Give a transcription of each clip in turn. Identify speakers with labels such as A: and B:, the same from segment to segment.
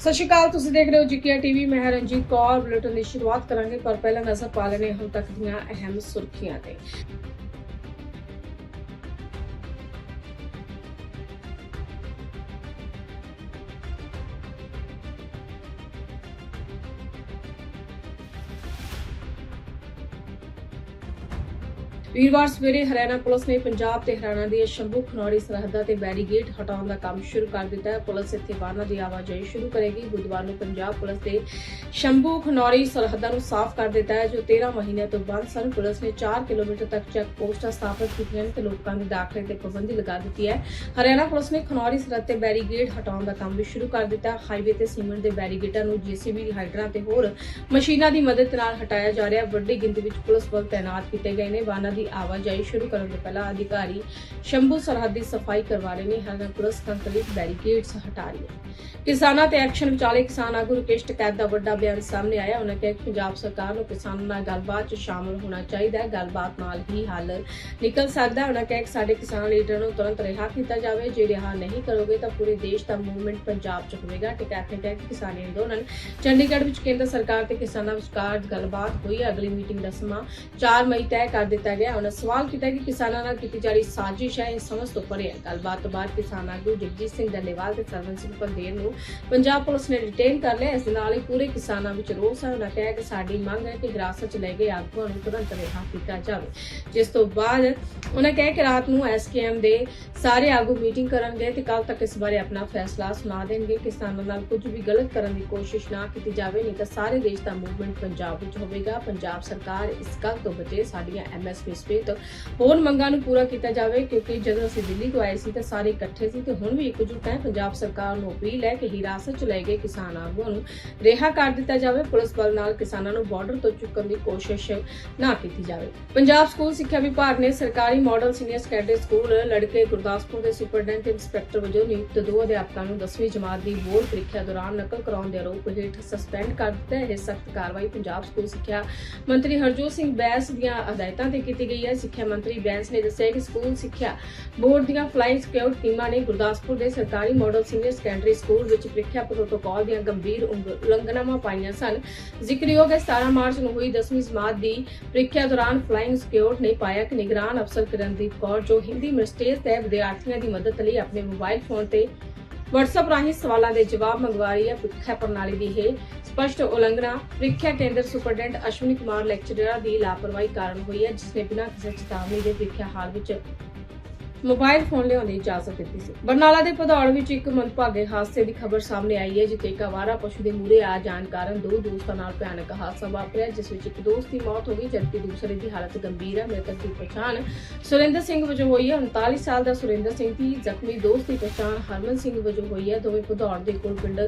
A: ਸਤਿ ਸ਼੍ਰੀ ਅਕਾਲ, ਤੁਸੀਂ ਦੇਖ ਰਹੇ ਹੋ ਜੀਕੇ ਟੀਵੀ, ਮੈਂ ਰਣਜੀਤ ਕੌਰ। ਬੁਲੇਟਿਨ ਦੀ ਸ਼ੁਰੂਆਤ ਕਰਾਂਗੇ, ਪਰ ਪਹਿਲਾਂ ਨਜ਼ਰ ਪਾ ਲੈਣੇ ਹੁਣ ਤੱਕ ਦੀਆਂ ਅਹਿਮ ਸੁਰਖੀਆਂ ਤੇ। ਵੀਰਵਾਰ ਸਵੇਰੇ ਹਰਿਆਣਾ ਪੁਲਿਸ ਨੇ ਪੰਜਾਬ ਤੇ ਹਰਿਆਣਾ ਦੀ ਸ਼ੰਭੂ, ਖਨੌਰੀ, ਸਰਹੱਦਾਂ ਤੇ ਬੈਰੀਗੇਡ ਹਟਾਉਣ ਦਾ ਕੰਮ ਸ਼ੁਰੂ ਕਰ ਦਿੱਤਾ ਹੈ। ਪੁਲਿਸ ਇੱਥੇ ਵਾਹਨਾਂ ਦੀ ਆਵਾਜਾਈ ਸ਼ੁਰੂ ਕਰੇਗੀ। ਬੁੱਧਵਾਰ ਨੂੰ ਪੰਜਾਬ ਪੁਲਿਸ ਦੇ ਸ਼ੰਭੂ, ਖਨੌਰੀ, ਸਰਹੱਦਾਂ ਨੂੰ ਸਾਫ਼ ਕਰ ਦਿੱਤਾ ਹੈ, ਜੋ 13 ਮਹੀਨਿਆਂ ਤੋਂ ਬੰਦ ਸਨ। ਪੁਲਿਸ ਨੇ 4 ਕਿਲੋਮੀਟਰ ਤੱਕ ਚੈੱਕ ਪੋਸਟਾਂ ਸਥਾਪਿਤ ਕੀਤੀਆਂ ਤੇ ਲੋਕਾਂ ਦੇ ਦਾਖਲੇ ਤੇ ਪਾਬੰਦੀ ਲਗਾ ਦਿੱਤੀ ਹੈ। ਹਰਿਆਣਾ ਪੁਲਿਸ ਨੇ ਖਨੌਰੀ, ਸਰਹੱਦ ਤੇ ਬੈਰੀਗੇਡ ਹਟਾਉਣ ਦਾ ਕੰਮ ਵੀ ਸ਼ੁਰੂ ਕਰ ਦਿੱਤਾ। ਹਾਈਵੇ ਤੇ ਸੀਮੈਂਟ ਦੇ ਬੈਰੀਗੇਡਾਂ ਨੂੰ ਜੀਸੀਬੀ ਹਾਈਡਰਾਂ ਤੇ ਹੋਰ ਮਸ਼ੀਨਾਂ ਦੀ ਮਦਦ ਨਾਲ ਹਟਾਇਆ ਜਾ ਰਿਹਾ ਵੱਡੀ ਗਿਣਤੀ ਵਿੱਚ ਪੁਲਿਸ ਬਲ ਤਾਇਨਾਤ ਕੀਤੇ ਗਏ ਨੇ। ਵਾਹਨਾਂ ਦੀ ਆਵਾਜਾਈ ਸ਼ੁਰੂ ਕਰਨ ਤੋਂ ਪਹਿਲਾਂ ਅਧਿਕਾਰੀ ਸ਼ੰਭੂ ਸਰਹੱਦ ਦੀ ਸਫ਼ਾਈ ਕਰਵਾ ਰਹੇ ਨੇ। ਹਰਿਆਣਾ ਪੁਲਿਸ ਸੰਕਲਿਤ ਬੈਰੀਕੇਡਸ ਹਟਾ ਰਹੀ ਹੈ ਕਿਸਾਨਾਂ ਤੇ ਐਕਸ਼ਨ ਵਿਚਾਲੇ ਕਿਸਾਨ ਆਗੂ ਰਕੇਸ਼ ਟਕੈਤ ਦਾ ਵੱਡਾ ਬਿਆਨ ਸਾਹਮਣੇ ਆਇਆ। ਉਹਨਾਂ ਕਿਹਾ ਕਿ ਪੰਜਾਬ ਸਰਕਾਰ ਨੂੰ ਕਿਸਾਨਾਂ ਨਾਲ ਗੱਲਬਾਤ 'ਚ ਸ਼ਾਮਲ ਹੋਣਾ ਚਾਹੀਦਾ ਹੈ। ਗੱਲਬਾਤ ਨਾਲ ਹੀ ਹੱਲ ਨਿਕਲ ਸਕਦਾ ਹੈ। ਉਹਨਾਂ ਕਿਹਾ ਕਿ ਸਾਡੇ ਕਿਸਾਨ ਲੀਡਰਾਂ ਨੂੰ ਤੁਰੰਤ ਰਿਹਾ ਕੀਤਾ ਜਾਵੇ। ਜੇ ਰਿਹਾ ਨਹੀਂ ਕਰੋਗੇ ਤਾਂ ਪੂਰੇ ਦੇਸ਼ ਦਾ ਮੂਵਮੈਂਟ ਪੰਜਾਬ 'ਚ ਹੋਵੇਗਾ। ਟਕੈਤ ਨੇ ਕਿਹਾ ਕਿ ਕਿਸਾਨੀ ਅੰਦੋਲਨ ਚੰਡੀਗੜ੍ਹ ਵਿੱਚ ਕੇਂਦਰ ਸਰਕਾਰ ਤੇ ਕਿਸਾਨਾਂ ਵਿਚਕਾਰ ਗੱਲਬਾਤ ਹੋਈ। ਅਗਲੀ ਮੀਟਿੰਗ ਦਾ ਸਮਾਂ 4 ਮਈ ਤੈਅ ਕਰ ਦਿੱਤਾ ਗਿਆ। ਉਹਨਾਂ ਸਵਾਲ ਕੀਤਾ ਕਿ ਕਿਸਾਨਾਂ ਨਾਲ ਕੀਤੀ ਜਾ ਰਹੀ ਸਾਜ਼ਿਸ਼ ਹੈ। ਇਹ ਸਮਝ ਤੋਂ ਪਰੇ ਗੱਲਬਾਤ ਤੋਂ ਬਾਅਦ ਕਿਸਾਨ ਆਗੂ ਜਗਜੀਤ ਸਿੰਘ ਡੱਲੇਵਾਲ ਤੇ ਸਰਵਨ ਸਿੰਘ ਪੰਦੇਰ ਨੂੰ ਪੰਜਾਬ ਪੁਲਿਸ ਨੇ ਡਿਟੇਨ ਕਰ ਲਿਆ। ਇਸ ਨਾਲ ਹੀ ਪੂਰੇ ਕਿਸਾਨਾਂ ਵਿੱਚ ਰੋਸ ਹੈ। ਉਹਨਾਂ ਕਿਹਾ ਕਿ ਸਾਡੀ ਮੰਗ ਹੈ ਕਿ ਹਿਰਾਸਤ 'ਚ ਲੈ ਗਏ ਆਗੂਆਂ ਨੂੰ ਤੁਰੰਤ ਰਿਹਾ ਕੀਤਾ ਜਾਵੇ। ਜਿਸ ਤੋਂ ਬਾਅਦ ਉਹਨਾਂ ਕਿਹਾ ਕਿ ਰਾਤ ਨੂੰ ਐਸਕੇਐਮ ਦੇ ਸਾਰੇ ਆਗੂ ਮੀਟਿੰਗ ਕਰਨਗੇ ਤੇ ਕੱਲ ਤੱਕ ਇਸ ਬਾਰੇ ਆਪਣਾ ਫੈਸਲਾ ਸੁਣਾ ਦੇਣਗੇ। ਕਿਸਾਨਾਂ ਨਾਲ ਕੁਝ ਵੀ ਗਲਤ ਕਰਨ ਦੀ ਕੋਸ਼ਿਸ਼ ਨਾ ਕੀਤੀ ਜਾਵੇ, ਨਹੀਂ ਤਾਂ ਸਾਰੇ ਦੇਸ਼ ਦਾ ਮੂਵਮੈਂਟ ਪੰਜਾਬ ਵਿੱਚ ਹੋਵੇਗਾ। ਪੰਜਾਬ ਸਰਕਾਰ ਇਸ ਗੱਲ ਤੋਂ ਬਚੇ। ਸਾਡੀਆਂ ਐਮਐਸਪੀ ਸਮੇਤ ਹੋਰ ਮੰਗਾਂ ਨੂੰ ਪੂਰਾ ਕੀਤਾ ਜਾਵੇ, ਕਿਉਂਕਿ ਜਦੋਂ ਅਸੀਂ ਦਿੱਲੀ ਤੋਂ ਆਏ ਸੀ, ਤਾਂ ਸਾਰੇ ਇਕੱਠੇ ਸੀ, ਤੇ ਹੁਣ ਵੀ ਇਕਜੁੱਟ ਹੈ। ਪੰਜਾਬ ਸਰਕਾਰ ਨੂੰ ਅਪੀਲ ਹੈ ਕਿ ਹਿਰਾਸਤ 'ਚ ਲਏ ਗਏ ਕਿਸਾਨ ਆਗੂਆਂ ਨੂੰ ਰਿਹਾ ਕਰ ਦਿੱਤਾ ਜਾਵੇ। ਪੁਲਿਸ ਬਲ ਨਾਲ ਕਿਸਾਨਾਂ ਨੂੰ ਬਾਰਡਰ ਤੋਂ ਚੁੱਕਣ ਦੀ ਕੋਸ਼ਿਸ਼ ਨਾ ਕੀਤੀ ਜਾਵੇ। ਪੰਜਾਬ ਸਕੂਲ ਸਿੱਖਿਆ ਵਿਭਾਗ ਨੇ ਸਰਕਾਰੀ ਮਾਡਲ ਸੀਨੀਅਰ ਸੈਕੰਡਰੀ ਸਕੂਲ ਲੜਕੇ ਗੁਰਦਾਸਪੁਰ ਦੇ ਸੁਪਰਡੈਂਟ ਇੰਸਪੈਕਟਰ ਵਜੋਂ ਨਿਯੁਕਤ ਦੋ ਅਧਿਆਪਕਾਂ ਨੂੰ 10ਵੀਂ ਜਮਾਤ ਦੀ ਬੋਰਡ ਪ੍ਰੀਖਿਆ ਦੌਰਾਨ ਨਕਲ ਕਰਾਉਣ ਦੇ ਆਰੋਪ ਹੇਠ ਸਸਪੈਂਡ ਕਰ ਦਿੱਤਾ। ਹੈ ਇਹ ਸਖਤ ਕਾਰਵਾਈ ਪੰਜਾਬ ਸਕੂਲ ਸਿੱਖਿਆ ਮੰਤਰੀ ਹਰਜੋਤ ਸਿੰਘ ਬੈਸ ਦੀਆਂ ਹਦਾਇਤਾਂ ਤੇ ਕੀਤੀ ਗਈ ਹੈ। ਸਿੱਖਿਆ ਮੰਤਰੀ ਬੈਂਸ ਨੇ ਦੱਸਿਆ ਕਿ ਸਕੂਲ ਸਿੱਖਿਆ ਬੋਰਡ ਦੀਆਂ ਫਲਾਈਂਗ ਸਕਿਉਟ ਟੀਮਾਂ ਨੇ ਗੁਰਦਾਸਪੁਰ ਦੇ ਸਰਕਾਰੀ ਮਾਡਲ ਸੀਨੀਅਰ ਸੈਕੰਡਰੀ ਸਕੂਲ ਵਿੱਚ ਪ੍ਰੀਖਿਆ ਪ੍ਰੋਟੋਕਾਲ ਦੀਆਂ ਗੰਭੀਰ ਉਲੰਘ- ਉਲੰਘਣਾਵਾਂ ਪਾਈਆਂ ਸਨ। ਜ਼ਿਕਰਯੋਗ ਹੈ 17 ਮਾਰਚ ਨੂੰ ਹੋਈ 10ਵੀਂ ਜਮਾਤ ਦੀ ਪ੍ਰੀਖਿਆ ਦੌਰਾਨ ਫਲਾਈਂਗ ਸਕਿਉਟ ਨੇ ਪਾਇਆ ਕਿ ਨਿਗਰਾਨ ਅਫਸਰ ਕਿਰਨਦੀਪ ਕੌਰ, ਜੋ ਹਿੰਦੀ ਮਿਸਟੇਜ ਤੇ ਵਿਦਿਆਰਥੀਆਂ ਦੀ ਮਦਦ ਲਈ ਆਪਣੇ ਮੋਬਾਈਲ ਫੋਨ ਤੇ WhatsApp ਰਾਹੀਂ ਸਵਾਲਾਂ ਦੇ ਜਵਾਬ ਮੰਗਵਾ ਰਹੀ ਹੈ ਪ੍ਰੀਖਿਆ ਪ੍ਰਣਾਲੀ ਦੀ ਇਹ ਸਪਸ਼ਟ ਉਲੰਘਣਾ, ਪ੍ਰੀਖਿਆ ਕੇਂਦਰ ਸੁਪਰਡੈਂਟ ਅਸ਼ਵਨੀ ਕੁਮਾਰ ਲੈਕਚਰਰ ਦੀ ਲਾਪਰਵਾਹੀ ਕਾਰਨ ਹੋਈ ਹੈ, ਜਿਸ ਨੇ ਬਿਨਾਂ ਕਿਸੇ ਚੇਤਾਵਨੀ ਦੇ ਪ੍ਰੀਖਿਆ ਹਾਲ ਵਿੱਚ ਮੋਬਾਈਲ ਫੋਨ ਲਿਆਉਣ ਦੀ ਇਜਾਜ਼ਤ ਦਿੱਤੀ ਸੀ। ਬਰਨਾਲਾ ਦੇ ਭਦੌੜ ਵਿੱਚ ਇੱਕ ਮੰਦਭਾਗੇ ਹਾਦਸੇ ਦੀ ਖਬਰ ਸਾਹਮਣੇ ਆਈ ਹੈ, ਜਿੱਥੇ ਇੱਕ ਅਵਾਰਾ ਪਸ਼ੂ ਦੇ ਮੂਰੇ ਆ ਜਾਣ ਕਾਰਨ ਦੋ ਦੋਸਤਾਂ ਨਾਲ ਭਿਆਨਕ ਹਾਦਸਾ ਵਾਪਰਿਆ, ਜਿਸ ਵਿੱਚ ਇੱਕ ਦੋਸਤ ਦੀ ਮੌਤ ਹੋ ਗਈ, ਜਦਕਿ ਦੂਸਰੇ ਦੀ ਹਾਲਤ ਗੰਭੀਰ ਹੈ। ਮ੍ਰਿਤਕ ਦੀ ਪਛਾਣ ਸੁਰਿੰਦਰ ਸਿੰਘ ਵਜੋਂ ਹੋਈ ਹੈ। 39 ਸਾਲ ਦਾ ਸੁਰਿੰਦਰ ਸਿੰਘ ਦੀ ਜ਼ਖਮੀ ਦੋਸਤ ਦੀ ਪਛਾਣ ਹਰਮਨ ਸਿੰਘ ਵਜੋਂ ਹੋਈ ਹੈ। ਦੋਵੇਂ ਭਦੌੜ ਦੇ ਕੋਲ ਪਿੰਡ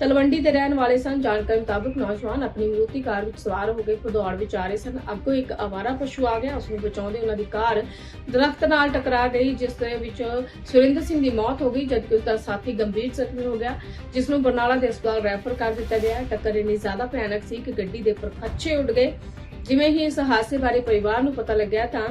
A: ਤਲਵੰਡੀ ਦੇ ਰਹਿਣ ਵਾਲੇ ਸਨ। ਜਾਣਕਾਰੀ ਮੁਤਾਬਕ ਨੌਜਵਾਨ ਆਪਣੀ ਮਰੂਤੀ ਕਾਰ ਵਿੱਚ ਸਵਾਰ ਹੋ ਕੇ ਭਦੌੜ ਵਿੱਚ ਆ ਰਹੇ ਸਨ। ਅੱਗੋਂ ਇੱਕ ਅਵਾਰਾ ਪਸ਼ੂ ਆ ਗਿਆ। ਉਸ ਨੂੰ ਬਚਾਉਂਦੇ ਉਹਨਾਂ ਦੀ ਕਾਰ ਦਰਖਤ ਨਾਲ ਟਕਰਾ ਗਈ ਜਿਸ ਦੇ ਵਿੱਚ ਸੁਰਿੰਦਰ ਸਿੰਘ ਦੀ ਮੌਤ ਹੋ ਗਈ, ਜਦਕਿ ਉਸ ਦਾ ਸਾਥੀ ਗੰਭੀਰ ਜ਼ਖਮੀ ਹੋ ਗਿਆ ਜਿਸ ਨੂੰ ਬਰਨਾਲਾ ਦੇ ਹਸਪਤਾਲ ਰੈਫਰ ਕਰ ਦਿੱਤਾ ਗਿਆ। ਟੱਕਰ ਇੰਨੀ ਜ਼ਿਆਦਾ ਭਿਆਨਕ ਸੀ ਕਿ ਗੱਡੀ ਦੇ ਪਰਖੱਚੇ ਉੱਡ ਗਏ। ਜਿਵੇਂ ਹੀ ਇਸ ਹਾਦਸੇ ਬਾਰੇ ਪਰਿਵਾਰ ਨੂੰ ਪਤਾ ਲੱਗਿਆ ਤਾਂ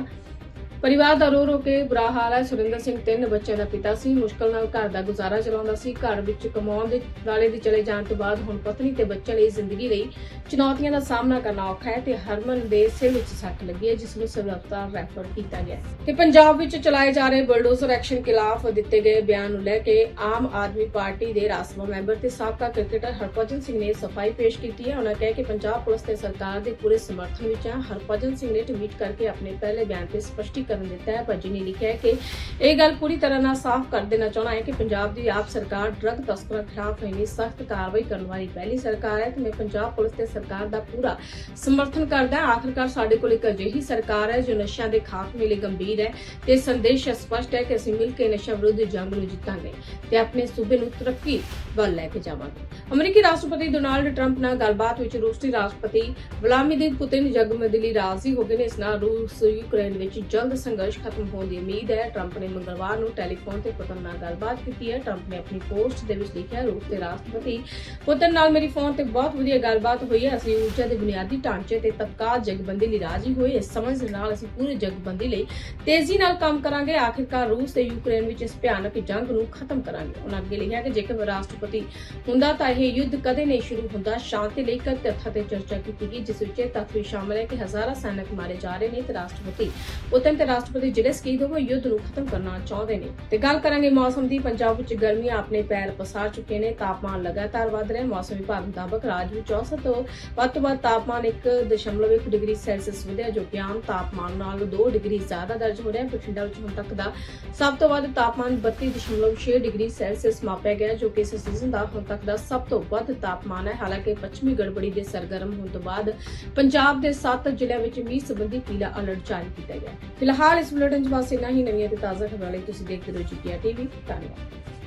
A: ਪਰਿਵਾਰ ਦਾ ਰੋ ਰੋ ਕੇ ਬੁਰਾ ਹਾਲ ਹੈ। ਸੁਰਿੰਦਰ ਸਿੰਘ ਤਿੰਨ ਬੱਚਿਆਂ ਦਾ ਪਿਤਾ ਸੀ। ਮੁਸ਼ਕਲ ਨਾਲ ਘਰ ਦਾ ਗੁਜ਼ਾਰਾ ਚਲਾਉਂਦਾ ਸੀ। ਘਰ ਵਿੱਚ ਕਮਾਉਣ ਦੇ ਵਾਲੇ ਦੇ ਚਲੇ ਜਾਣ ਤੋਂ ਬਾਅਦ ਹੁਣ ਪਤਨੀ ਤੇ ਬੱਚਿਆਂ ਲਈ ਜ਼ਿੰਦਗੀ ਲਈ ਚੁਣੌਤੀਆਂ ਦਾ ਸਾਹਮਣਾ ਕਰਨਾ ਔਖਾ ਹੈ ਤੇ ਹਰਮਨ ਦੇ ਸਿਰ ਵਿੱਚ ਸੱਟ ਲੱਗੀ ਹੈ, ਜਿਸ ਨੂੰ ਸਿਵਲ ਰੈਫਰ ਕੀਤਾ ਗਿਆ ਤੇ ਪੰਜਾਬ ਵਿੱਚ ਚਲਾਏ ਜਾ ਰਹੇ ਬਲਡੋਜ਼ਰ ਐਕਸ਼ਨ ਖਿਲਾਫ ਦਿੱਤੇ ਗਏ ਬਿਆਨ ਨੂੰ ਲੈ ਕੇ ਆਮ ਆਦਮੀ ਪਾਰਟੀ ਦੇ ਰਾਜ ਸਭਾ ਮੈਂਬਰ ਤੇ ਸਾਬਕਾ ਕ੍ਰਿਕਟਰ ਹਰਭਜਨ ਸਿੰਘ ਨੇ ਸਫ਼ਾਈ ਪੇਸ਼ ਕੀਤੀ ਹੈ। ਉਹਨਾਂ ਕਿਹਾ ਕਿ ਪੰਜਾਬ ਪੁਲਿਸ ਤੇ ਸਰਕਾਰ ਦੇ ਪੂਰੇ ਸਮਰਥਨ ਵਿੱਚ ਹੈ। ਹਰਭਜਨ ਸਿੰਘ ਨੇ ਟਵੀਟ ਕਰਕੇ ਆਪਣੇ ਪਹਿਲੇ ਬਿਆਨ ਤੇ ਸਪਸ਼ਟੀਕਰਨ ਦਿੱਤਾ ਹੈ ਭੱਜੀ ਨੇ ਲਿਖਿਆ ਹੈ ਕਿ ਇਹ ਗੱਲ ਪੂਰੀ ਤਰ੍ਹਾਂ ਨਾਲ ਸਾਫ਼ ਕਰ ਦੇਣਾ ਚਾਹਣਾ ਹੈ ਕਿ ਪੰਜਾਬ ਦੀ ਆਪ ਸਰਕਾਰ ਡਰੱਗ ਤਸਕਰਾਂ ਖਿਲਾਫ ਇੰਨੀ ਸਖਤ ਕਾਰਵਾਈ ਕਰਨ ਵਾਲੀ ਪਹਿਲੀ ਸਰਕਾਰ ਹੈ ਤੇ ਮੈਂ ਪੰਜਾਬ ਪੁਲਿਸ ਤੇ ਸਰਕਾਰ ਦਾ ਪੂਰਾ ਸਮਰਥਨ ਕਰਦਾ ਹਾਂ। ਆਖਰਕਾਰ ਸਾਡੇ ਕੋਲ ਇੱਕ ਅਜਿਹੀ ਸਰਕਾਰ ਹੈ ਜੋ ਨਸ਼ਿਆਂ ਦੇ ਖਾਤਮੇ ਲਈ ਗੰਭੀਰ ਹੈ ਤੇ ਸੰਦੇਸ਼ ਸਪਸ਼ਟ ਹੈ ਕਿ ਅਸੀਂ ਮਿਲ ਕੇ ਨਸ਼ਾ ਵਿਰੁੱਧ ਜੰਗ ਨੂੰ ਜਿੱਤਾਂਗੇ ਤੇ ਆਪਣੇ ਸੂਬੇ ਨੂੰ ਤਰੱਕੀ ਵੱਲ ਲੈ ਕੇ ਜਾਵਾਂਗੇ। ਅਮਰੀਕੀ ਰਾਸ਼ਟਰਪਤੀ ਡੋਨਾਲਡ ਟਰੰਪ ਨਾਲ ਗੱਲਬਾਤ ਵਿੱਚ ਰੂਸੀ ਰਾਸ਼ਟਰਪਤੀ ਵਲਾਦੀਮੀਰ ਪੁਤਿਨ ਜਗਮਦਲੀ ਰਾਜ਼ੀ ਹੋ ਗਏ ਨੇ। ਇਸ ਨਾਲ ਰੂਸ, ਯੂਕਰੇਨ ਵਿੱਚ ਜਲਦ ਸੰਘਰਸ਼ ਖਤਮ ਹੋਣ ਦੀ ਉਮੀਦ ਹੈ। ਟਰੰਪ ਨੇ ਮੰਗਲਵਾਰ ਨੂੰ ਟੈਲੀਫੋਨ ਤੇ ਪੁਤਨ ਨਾਲ ਗੱਲਬਾਤ ਕੀਤੀ ਹੈ। ਟਰੰਪ ਨੇ ਆਪਣੀ ਪੋਸਟ ਦੇ ਵਿੱਚ ਲਿਖਿਆ, ਰੂਸ ਦੇ ਰਾਸ਼ਟਰਪਤੀ ਪੁਤਨ ਨਾਲ ਮੇਰੀ ਫੋਨ ਤੇ ਬਹੁਤ ਵਧੀਆ ਗੱਲਬਾਤ ਹੋਈ ਹੈ। ਅਸੀਂ ਊਰਜਾ ਦੇ ਬੁਨਿਆਦੀ ਢਾਂਚੇ ਤੇ ਤਤਕਾਲ ਜਗਬੰਦੀ ਲਈ ਰਾਜੀ ਹੋਏ। ਇਸ ਸਮਝ ਨਾਲ ਅਸੀਂ ਪੂਰੀ ਜਗਬੰਦੀ ਲਈ ਤੇਜ਼ੀ ਨਾਲ ਕੰਮ ਕਰਾਂਗੇ। ਆਖਿਰਕਾਰ ਰੂਸ ਤੇ ਯੂਕਰੇਨ ਵਿੱਚ ਇਸ ਭਿਆਨਕ ਜੰਗ ਨੂੰ ਖਤਮ ਕਰਾਂਗੇ। ਉਹਨਾਂ ਅੱਗੇ ਲਿਖਿਆ ਕਿ ਜੇਕਰ ਰਾਸ਼ਟਰਪਤੀ ਹੁੰਦਾ ਤਾਂ ਇਹ ਯੁੱਧ ਕਦੇ ਨਹੀਂ ਸ਼ੁਰੂ ਹੁੰਦਾ। ਸ਼ਾਂਤੀ ਲਈ ਕਈ ਤੱਥਾਂ ਤੇ ਚਰਚਾ ਕੀਤੀ ਗਈ, ਜਿਸ ਵਿੱਚ ਇਹ ਤੱਥ ਵੀ ਸ਼ਾਮਲ ਹੈ ਕਿ ਹਜ਼ਾਰਾਂ ਸੈਨਿਕ ਮਾਰੇ ਜਾ ਰਹੇ ਨੇ ਤੇ ਰਾਸ਼ਟਰਪਤੀ ਪੁਤਨ ਤੇ ਰਾਸ਼ਟਰਪਤੀ ਜਿਹੜੇ ਦੋਵੇਂ ਯੁੱਧ ਨੂੰ ਖਤਮ ਕਰਨਾ ਚਾਹੁੰਦੇ ਨੇ। ਤੇ ਗੱਲ ਕਰਾਂਗੇ ਮੌਸਮ ਦੀ। ਪੰਜਾਬ ਵਿੱਚ ਗਰਮੀਆਂ ਆਪਣੇ ਪੈਰ ਪਸਾਰ ਚੁੱਕੇ ਨੇ। ਤਾਪਮਾਨ ਲਗਾਤਾਰ ਵਧ ਰਿਹਾ। ਮੌਸਮ ਵਿਭਾਗ ਮੁਤਾਬਕ ਰਾਜ ਵਿੱਚ ਔਸਤ ਤੋਂ ਵੱਧ ਤੋਂ ਵੱਧ ਤਾਪਮਾਨ 1.1 ਡਿਗਰੀ ਸੈਲਸੀਅਸ ਵਧਿਆ, ਜੋ ਕਿ ਆਮ ਤਾਪਮਾਨ ਨਾਲੋਂ 2 ਡਿਗਰੀ ਜ਼ਿਆਦਾ ਦਰਜ ਹੋ ਰਿਹਾ। ਹੈ ਬਠਿੰਡਾ ਵਿੱਚ ਹੁਣ ਤੱਕ ਦਾ ਸਭ ਤੋਂ ਵੱਧ ਤਾਪਮਾਨ 32.6 ਡਿਗਰੀ ਸੈਲਸੀਅਸ ਮਾਪਿਆ ਗਿਆ, ਜੋ ਕਿ ਇਸ ਸੀਜ਼ਨ ਦਾ ਹੁਣ ਤੱਕ ਦਾ ਸਭ ਤੋਂ ਵੱਧ ਤਾਪਮਾਨ ਹੈ। ਹਾਲਾਂਕਿ ਪੱਛਮੀ ਗੜਬੜੀ ਦੇ ਸਰਗਰਮ ਹੋਣ ਤੋਂ ਬਾਅਦ ਪੰਜਾਬ ਦੇ 7 ਜ਼ਿਲ੍ਹਿਆਂ ਵਿੱਚ ਮੀਂਹ ਸੰਬੰਧੀ ਪੀਲਾ ਅਲਰਟ ਜਾਰੀ ਕੀਤਾ ਗਿਆ ਹੈ। ਫਿਲਹਾਲ ਇਸ ਬੁਲੇਟਿਨ 'ਚ ਬਸ ਇੰਨਾ ਹੀ। ਨਵੀਆਂ ਤੇ ਤਾਜ਼ਾ ਖਬਰਾਂ ਲਈ ਤੁਸੀਂ ਦੇਖਦੇ ਰਹੋ ਜੀਪੀਆ ਟੀਵੀ ਧੰਨਵਾਦ।